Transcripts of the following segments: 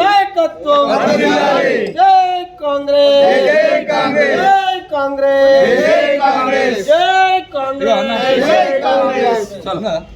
నాయకత్వం. వర్ధిల్లాలి. జై కాంగ్రెస్. జై కాంగ్రెస్. జై కాంగ్రెస్. జై కాంగ్రెస్. జై కాంగ్రెస్.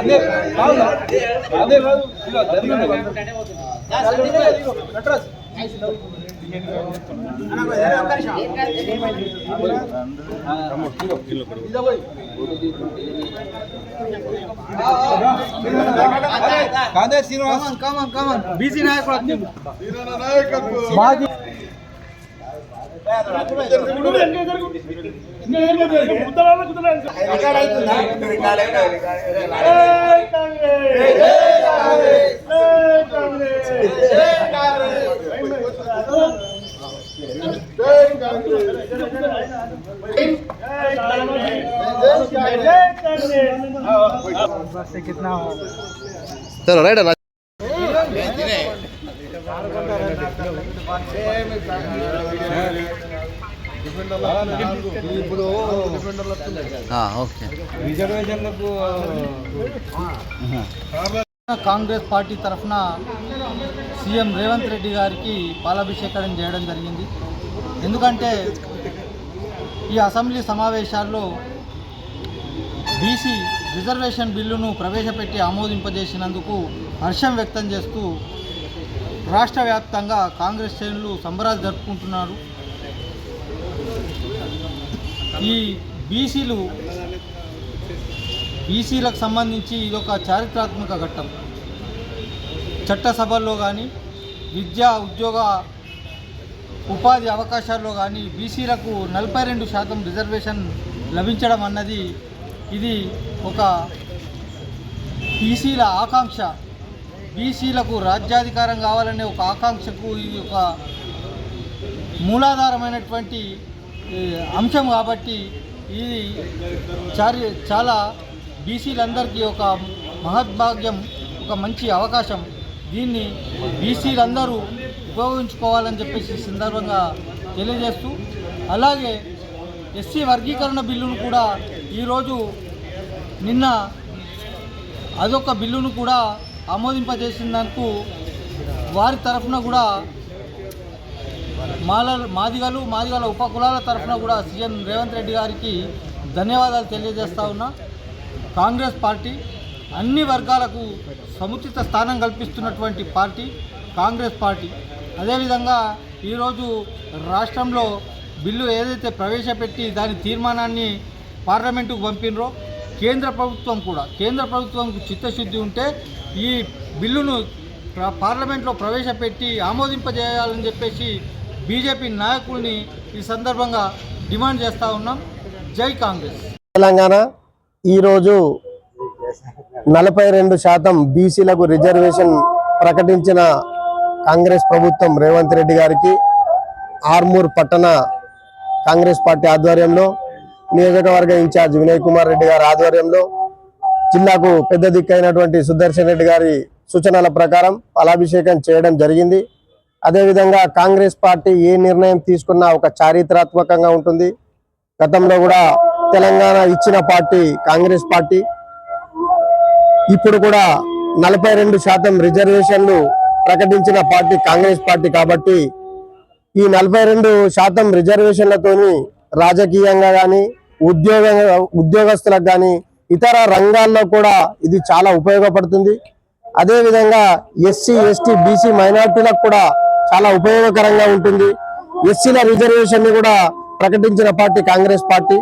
జై కాంగ్రెస్ అందరు పోయిర్రు, అందరు పోయిర్రు. జై కాంగ్రెస్ అందరు పోయి ఓకే. కాంగ్రెస్ పార్టీ తరఫున సీఎం రేవంత్ రెడ్డి గారికి పాలాభిషేకం చేయడం జరిగింది. ఎందుకంటే ఈ అసెంబ్లీ సమావేశాల్లో బీసీ రిజర్వేషన్ బిల్లును ప్రవేశపెట్టి ఆమోదింపజేసినందుకు హర్షం వ్యక్తం చేస్తూ రాష్ట్ర వ్యాప్తంగా కాంగ్రెస్ శ్రేణులు సంబరాలు జరుపుకుంటున్నారు. ఈ బీసీలు బీసీలకు సంబంధించి ఇది ఒక చారిత్రాత్మక ఘట్టం. చట్టసభల్లో కానీ విద్యా ఉద్యోగ ఉపాధి అవకాశాల్లో కానీ బీసీలకు నలభై రెండు శాతం రిజర్వేషన్ లభించడం అన్నది ఇది ఒక బీసీల ఆకాంక్ష. బీసీలకు రాజ్యాధికారం కావాలనే ఒక ఆకాంక్షకు ఇది ఒక మూలాధారమైనటువంటి అంశం కాబట్టి ఇది చారి చాలా బీసీలందరికీ ఒక మహద్భాగ్యం ఒక మంచి అవకాశం. దీన్ని బీసీలందరూ ఉపయోగించుకోవాలని చెప్పేసి సందర్భంగా తెలియజేస్తూ అలాగే ఎస్సీ వర్గీకరణ బిల్లును కూడా ఈరోజు నిన్న అదొక బిల్లును కూడా ఆమోదింపజేసినందుకు వారి తరఫున కూడా మాల మాదిగలు మాదిగల ఉపకులాల తరఫున కూడా సీఎం రేవంత్ రెడ్డి గారికి ధన్యవాదాలు తెలియజేస్తా ఉన్నా. కాంగ్రెస్ పార్టీ అన్ని వర్గాలకు సముచిత స్థానం కల్పిస్తున్నటువంటి పార్టీ కాంగ్రెస్ పార్టీ. అదేవిధంగా ఈరోజు రాష్ట్రంలో బిల్లు ఏదైతే ప్రవేశపెట్టి దాని తీర్మానాన్ని పార్లమెంటుకు పంపినరో కేంద్ర ప్రభుత్వం కూడా కేంద్ర ప్రభుత్వంకు చిత్తశుద్ధి ఉంటే ఈ బిల్లును పార్లమెంట్లో ప్రవేశపెట్టి ఆమోదింపజేయాలని చెప్పేసి బీజేపీ నాయకుల్ని ఈ సందర్భంగా డిమాండ్ చేస్తూ ఉన్నాం. జై కాంగ్రెస్. తెలంగాణ ఈరోజు నలభై రెండు శాతం బీసీలకు రిజర్వేషన్ ప్రకటించిన కాంగ్రెస్ ప్రభుత్వం రేవంత్ రెడ్డి గారికి ఆర్మూర్ పట్టణ కాంగ్రెస్ పార్టీ ఆధ్వర్యంలో నియోజకవర్గ ఇన్ఛార్జ్ వినయ్ కుమార్ రెడ్డి గారి ఆధ్వర్యంలో జిల్లాకు పెద్ద దిక్కైనటువంటి సుదర్శన్ రెడ్డి గారి సూచనల ప్రకారం ఫలాభిషేకం చేయడం జరిగింది. అదేవిధంగా కాంగ్రెస్ పార్టీ ఏ నిర్ణయం తీసుకున్నా ఒక చారిత్రాత్మకంగా ఉంటుంది. గతంలో కూడా తెలంగాణ ఇచ్చిన పార్టీ కాంగ్రెస్ పార్టీ. ఇప్పుడు కూడా నలభై రెండు శాతం రిజర్వేషన్లు ప్రకటించిన పార్టీ కాంగ్రెస్ పార్టీ కాబట్టి ఈ నలభై రెండు శాతం రిజర్వేషన్లతోని రాజకీయంగా కానీ ఉద్యోగ ఉద్యోగస్తులకు కానీ ఇతర రంగాల్లో కూడా ఇది చాలా ఉపయోగపడుతుంది. అదేవిధంగా ఎస్సీ ఎస్టీ బీసీ మైనార్టీలకు కూడా చాలా ఉపయోగకరంగా ఉంటుంది. ఎస్సీల రిజర్వేషన్ని కూడా ప్రకటించిన పార్టీ కాంగ్రెస్ పార్టీ.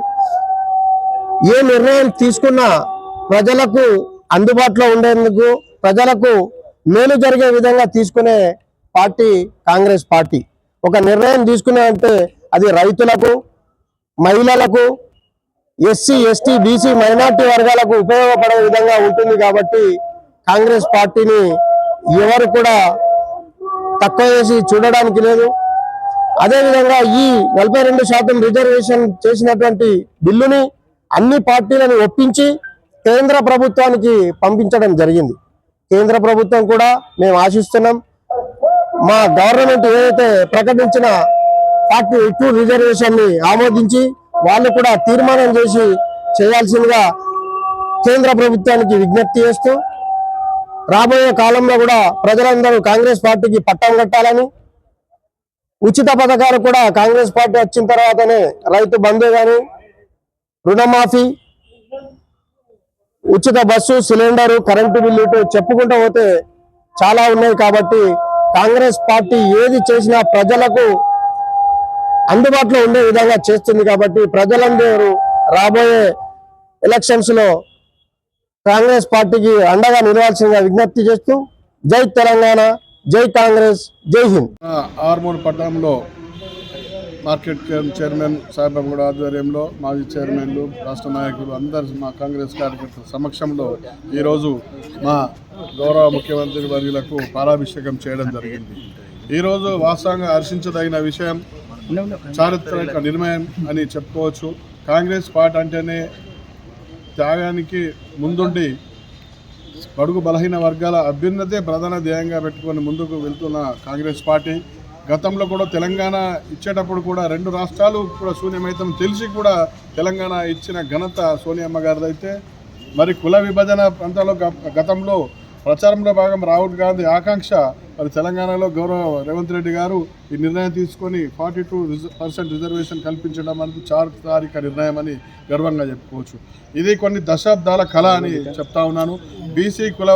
ఏ నిర్ణయం తీసుకున్నా ప్రజలకు అందుబాటులో ఉండేందుకు ప్రజలకు మేలు జరిగే విధంగా తీసుకునే పార్టీ కాంగ్రెస్ పార్టీ. ఒక నిర్ణయం తీసుకున్నామంటే అంటే అది రైతులకు మహిళలకు ఎస్సీ ఎస్టీ బీసీ మైనార్టీ వర్గాలకు ఉపయోగపడే విధంగా ఉంటుంది కాబట్టి కాంగ్రెస్ పార్టీని ఎవరు కూడా తక్కువ చేసి చూడడానికి లేదు. అదేవిధంగా ఈ నలభై రెండు శాతం రిజర్వేషన్ చేసినటువంటి బిల్లుని అన్ని పార్టీలను ఒప్పించి కేంద్ర ప్రభుత్వానికి పంపించడం జరిగింది. కేంద్ర ప్రభుత్వం కూడా మేము ఆశిస్తున్నాం. మా గవర్నమెంట్ ఏదైతే ప్రకటించిన ఫార్టీ టూ రిజర్వేషన్ని ఆమోదించి వాళ్ళు కూడా తీర్మానం చేసి చేయాల్సిందిగా కేంద్ర ప్రభుత్వానికి విజ్ఞప్తి చేస్తూ రాబోయే కాలంలో కూడా ప్రజలందరూ కాంగ్రెస్ పార్టీకి పట్టం కట్టాలని ఉచిత పథకాలు కూడా కాంగ్రెస్ పార్టీ వచ్చిన తర్వాతనే రైతు బంధు కానీ రుణమాఫీ ఉచిత బస్సు సిలిండరు కరెంటు బిల్లు చెప్పుకుంటూ పోతే చాలా ఉన్నాయి కాబట్టి కాంగ్రెస్ పార్టీ ఏది చేసినా ప్రజలకు అందుబాటులో ఉండే విధంగా చేస్తుంది కాబట్టి ప్రజలందరూ రాబోయే ఎలక్షన్స్లో కాంగ్రెస్ పార్టీకి అండగా నిలవాల్సిందిగా విజ్ఞప్తి చేస్తూ జై తెలంగాణ జై కాంగ్రెస్ జై హింద్. ఆర్మూర్ పట్టణంలో మార్కెట్ చైర్మన్ సాయిబాబు కూడా ఆధ్వర్యంలో మాజీ చైర్మన్లు రాష్ట్ర నాయకులు అందరు మా కాంగ్రెస్ కార్యకర్తల సమక్షంలో ఈరోజు మా గౌరవ ముఖ్యమంత్రి వర్యులకు పాలాభిషేకం చేయడం జరిగింది. ఈరోజు వాస్తవంగా హర్షించదగిన విషయం చారిత్రక నిర్ణయం అని చెప్పుకోవచ్చు. కాంగ్రెస్ పార్టీ అంటేనే త్యాగానికి ముందుండి బడుగు బలహీన వర్గాల అభ్యున్నతే ప్రధాన ధ్యేయంగా పెట్టుకొని ముందుకు వెళ్తున్న కాంగ్రెస్ పార్టీ. గతంలో కూడా తెలంగాణ ఇచ్చేటప్పుడు కూడా రెండు రాష్ట్రాలు కూడా శూన్యమైతం తెలిసి కూడా తెలంగాణ ఇచ్చిన ఘనత సోనియమ్మ గారిదైతే. మరి కుల విభజన ప్రాంతాల్లో గతంలో ప్రచారంలో భాగం రాహుల్ గాంధీ ఆకాంక్ష మరి తెలంగాణలో గౌరవ రేవంత్ రెడ్డి గారు ఈ నిర్ణయం తీసుకొని ఫార్టీ టూ పర్సెంట్ రిజర్వేషన్ కల్పించడం అనేది చారిత్రాత్మక నిర్ణయం అని గర్వంగా చెప్పుకోవచ్చు. ఇది కొన్ని దశాబ్దాల కళ అని చెప్తా ఉన్నాను. బీసీ కుల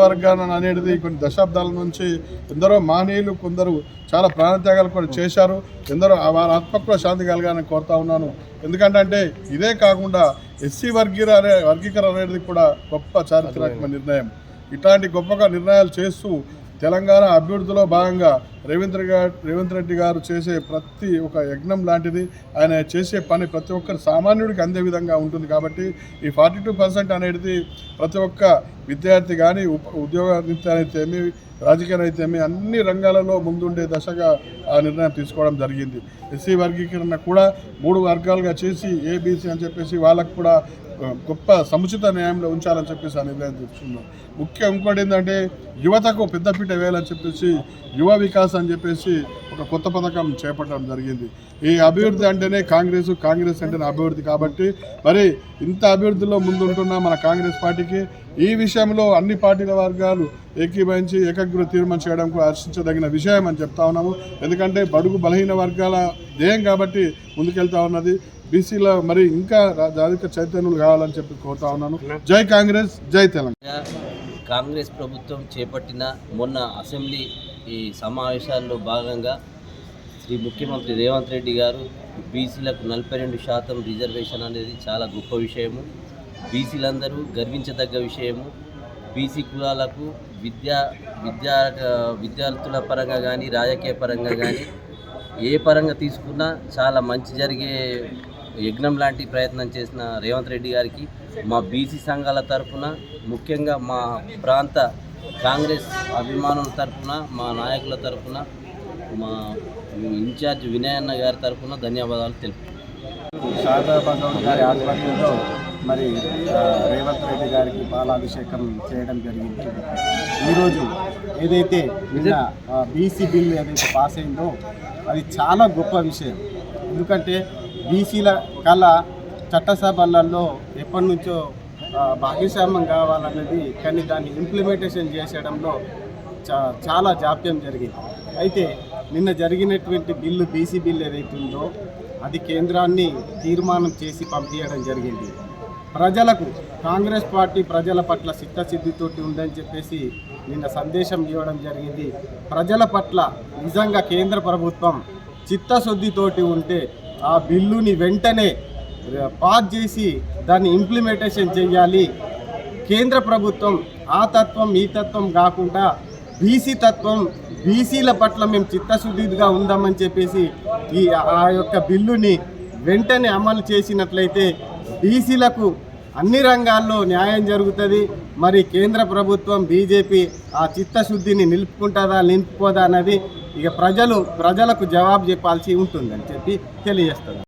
అనేది కొన్ని దశాబ్దాల నుంచి ఎందరో మానీయులు కొందరు చాలా ప్రాణత్యాగాలు కూడా చేశారు. ఎందరో వారి ఆత్మకుల శాంతి కలగాలని కోరుతా ఉన్నాను. ఎందుకంటే ఇదే కాకుండా ఎస్సీ వర్గీర అనే వర్గీకరణ అనేది కూడా గొప్ప చారిత్రాత్మక నిర్ణయం. ఇట్లాంటి గొప్పగా నిర్ణయాలు చేస్తూ తెలంగాణ అభివృద్ధిలో భాగంగా రేవంత్ గారు రేవంత్ రెడ్డి గారు చేసే ప్రతి ఒక యజ్ఞం లాంటిది ఆయన చేసే పని ప్రతి ఒక్కరు సామాన్యుడికి అందే విధంగా ఉంటుంది కాబట్టి ఈ ఫార్టీ టూ పర్సెంట్ అనేది ప్రతి ఒక్క విద్యార్థి కానీ ఉప ఉద్యోగ రీత్యా అయితేమి రాజకీయ అయితేమి అన్ని రంగాలలో ముందుండే దశగా ఆ నిర్ణయం తీసుకోవడం జరిగింది. ఎస్సీ వర్గీకరణ కూడా మూడు వర్గాలుగా చేసి ఏబీసీ అని చెప్పేసి వాళ్ళకు కూడా గొప్ప సముచిత న్యాయంలో ఉంచాలని చెప్పేసి ఆ నిర్ణయం తీసుకున్నాం. ముఖ్యం ఇంకోటి ఏంటంటే యువతకు పెద్దపీట వేయాలని చెప్పేసి యువ వికాస్ అని చెప్పేసి ఒక కొత్త పథకం చేపట్టడం జరిగింది. ఈ అభివృద్ధి అంటేనే కాంగ్రెస్ కాంగ్రెస్ అంటేనే అభివృద్ధి కాబట్టి మరి ఇంత అభివృద్ధిలో ముందుంటున్న మన కాంగ్రెస్ పార్టీకి ఈ విషయంలో అన్ని పార్టీల వర్గాలు ఏకీభవించి ఏకగ్ర తీర్మానం చేయడం కూడా హర్షించదగిన విషయం అని చెప్తా ఉన్నాము. ఎందుకంటే బడుగు బలహీన వర్గాల ధ్యేయం కాబట్టి ముందుకెళ్తా ఉన్నది. బీసీలో మరి ఇంకా రాజాధిక చైతన్యులు కావాలని చెప్పి కోరుతా ఉన్నాను. జై కాంగ్రెస్ జై తెలంగాణ. కాంగ్రెస్ ప్రభుత్వం చేపట్టిన మొన్న అసెంబ్లీ ఈ సమావేశాల్లో భాగంగా శ్రీ ముఖ్యమంత్రి రేవంత్ రెడ్డి గారు బీసీలకు నలభై రెండు శాతం రిజర్వేషన్ అనేది చాలా గొప్ప విషయము. బీసీలందరూ గర్వించదగ్గ విషయము. బీసీ కులాలకు విద్యా విద్యా విద్యార్థుల పరంగా కానీ రాజకీయ పరంగా కానీ ఏ పరంగా తీసుకున్నా చాలా మంచి జరిగే యజ్ఞం లాంటి ప్రయత్నం చేసిన రేవంత్ రెడ్డి గారికి మా బీసీ సంఘాల తరఫున ముఖ్యంగా మా ప్రాంత కాంగ్రెస్ అభిమానుల తరఫున మా నాయకుల తరఫున మా ఇన్ఛార్జ్ వినయన్న గారి తరఫున ధన్యవాదాలు తెలుపు శారదాబాద్ గారి ఆధ్వర్యంలో మరి రేవంత్ రెడ్డి గారికి పాలాభిషేకం చేయడం జరిగింది. ఈరోజు ఏదైతే నిన్న బీసీ బిల్ ఏదైతే పాస్ అయిందో అది చాలా గొప్ప విషయం. ఎందుకంటే బీసీల కళ చట్టసభలలో ఎప్పటి నుంచో భాగస్వామ్యం కావాలన్నది కానీ దాన్ని ఇంప్లిమెంటేషన్ చేసేయడంలో చా చాలా జాప్యం జరిగింది. అయితే నిన్న జరిగినటువంటి బిల్లు బీసీ బిల్ ఏదైతే ఉందో అది కేంద్రాన్ని తీర్మానం చేసి పంపించడం జరిగింది. ప్రజలకు కాంగ్రెస్ పార్టీ ప్రజల పట్ల చిత్తశుద్ధితోటి ఉందని చెప్పేసి నిన్న సందేశం ఇవ్వడం జరిగింది. ప్రజల పట్ల నిజంగా కేంద్ర ప్రభుత్వం చిత్తశుద్ధితోటి ఉంటే ఆ బిల్లుని వెంటనే పాస్ చేసి దాన్ని ఇంప్లిమెంటేషన్ చేయాలి. కేంద్ర ప్రభుత్వం ఆ తత్వం ఈ తత్వం కాకుండా బీసీ తత్వం బీసీల పట్ల మేము చిత్తశుద్ధిగా ఉందామని చెప్పేసి ఈ ఆ యొక్క బిల్లుని వెంటనే అమలు చేసినట్లయితే బీసీలకు అన్ని రంగాల్లో న్యాయం జరుగుతుంది. మరి కేంద్ర ప్రభుత్వం బీజేపీ ఆ చిత్తశుద్ధిని నిలుపుకుంటుందా నిలుపుకోదా అన్నది ఇక ప్రజలు ప్రజలకు జవాబు చెప్పాల్సి ఉంటుందని చెప్పి తెలియజేస్తుంది